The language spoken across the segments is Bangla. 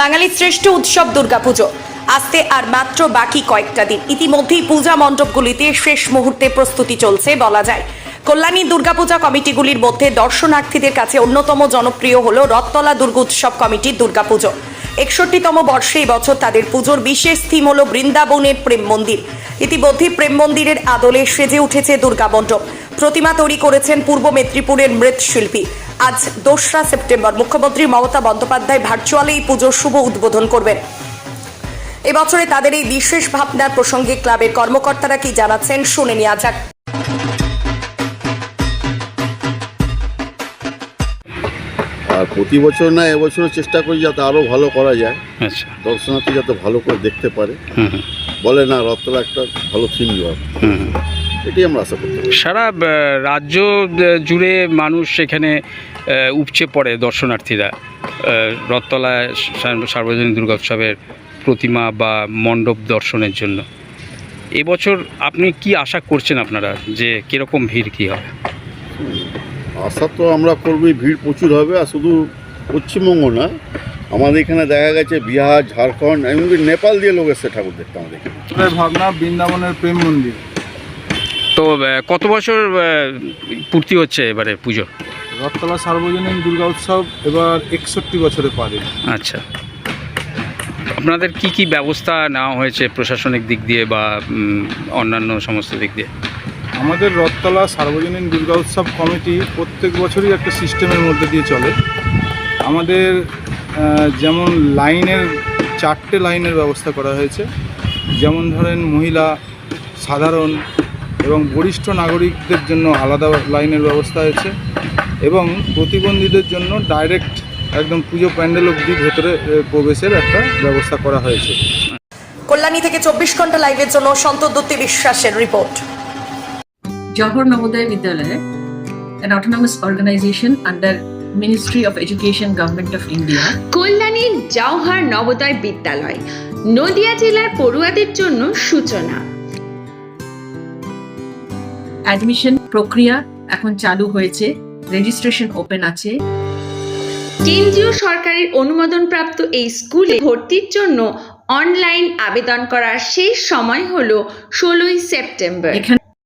বাঙালির শ্রেষ্ঠ উৎসব দুর্গাপুজো। আসতে আর মাত্র বাকি কয়েকটা দিন। ইতিমধ্যেই পূজা মণ্ডপগুলিতে শেষ মুহূর্তে প্রস্তুতি চলছে বলা যায়। কল্যাণী দুর্গাপূজা কমিটিগুলির মধ্যে দর্শনার্থীদের কাছে অন্যতম জনপ্রিয় হল রথতলা দুর্গোৎসব কমিটির দুর্গাপুজো। একষট্টিতম বর্ষে বছর তাদের পুজোর বিশেষ থিম হল বৃন্দাবনের প্রেম মন্দির। ইতিমধ্যে প্রেম মন্দিরের আদলে সেজে উঠেছে দুর্গা মণ্ডপ। প্রতিমা তৈরি করেছেন পূর্ব মেদিনীপুরের মৃৎশিল্পী। আজ দোসরা সেপ্টেম্বর মুখ্যমন্ত্রী মমতা বন্দ্যোপাধ্যায় ভার্চুয়ালি এই পুজোর শুভ উদ্বোধন করবেন। এবছরে তাদের এই বিশেষ ভাবনার প্রসঙ্গে ক্লাবের কর্মকর্তারা কি জানাচ্ছেন শুনে নেওয়া যাক। আর প্রতি বছর না এবছরও চেষ্টা করি যাতে আরও ভালো করা যায়। আচ্ছা। দর্শনার্থী যাতে ভালো করে দেখতে পারে। বলে না রথতলা একটা ভালো থিম দেওয়া। এটি আমরা আশা করতে সারা রাজ্য জুড়ে মানুষ সেখানে উপচে পড়ে দর্শনার্থীরা। রথতলায় সার্বজনীন দুর্গোৎসবের প্রতিমা বা মণ্ডপ দর্শনের জন্য। এবছর আপনি কি আশা করছেন আপনারা যে কীরকম ভিড় কী হবে আশা তো আমরা করবি ভিড় প্রচুর হবে আর শুধু পশ্চিমবঙ্গ না আমাদের এখানে দেখা গেছে বিহার ঝাড়খণ্ড এমনকি নেপাল দিয়ে লোক এসছে ঠাকুর দেখতে আমাদের এখানে। ভাবনা বৃন্দাবনের প্রেম মন্দির। তো কত বছর পূর্তি হচ্ছে এবারে পুজো? রথতলা সার্বজনীন দুর্গা উৎসব এবার একষট্টি বছরে পারে আচ্ছা। আপনাদের কি কি ব্যবস্থা নেওয়া হয়েছে প্রশাসনিক দিক দিয়ে বা অন্যান্য সমস্ত দিক দিয়ে? আমাদের রথতলা সার্বজনীন দুর্গা উৎসব কমিটি প্রত্যেক বছরই একটা সিস্টেমের মধ্যে দিয়ে চলে। আমাদের যেমন লাইনের, চারটে লাইনের ব্যবস্থা করা হয়েছে। যেমন ধরেন মহিলা, সাধারণ এবং বরিষ্ঠ নাগরিকদের জন্য আলাদা লাইনের ব্যবস্থা হয়েছে এবং প্রতিবন্ধীদের জন্য ডাইরেক্ট একদম পুজো প্যান্ডেল অবধি ভেতরে প্রবেশের একটা ব্যবস্থা করা হয়েছে। কল্যাণী থেকে চব্বিশ ঘণ্টা লাইভের জন্য সন্তোদ্যুতি বিশ্বাসের report. Johor Navodaya Vidyalaya, an autonomous organization under Ministry of Education, Government of India, কল্যাণীর জওহর নবোদয় বিদ্যালয় নদিয়া জেলার পড়ুয়াদের জন্য সূচনা। অ্যাডমিশন প্রক্রিয়া এখন চালু হয়েছে রেজিস্ট্রেশন ওপেন আছে। কেন্দ্রীয় সরকারের অনুমোদনপ্রাপ্ত এই স্কুলে ভর্তির জন্য অনলাইন আবেদন করার শেষ সময় হলো ষোলোই সেপ্টেম্বর। এখানে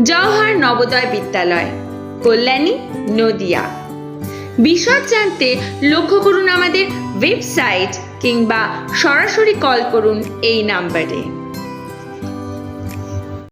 জওহর নবোদয় বিদ্যালয়, কল্যাণী, নদিয়া। বিশদ জানতে লক্ষ্য করুন আমাদের ওয়েবসাইট কিংবা সরাসরি কল করুন এই নাম্বারে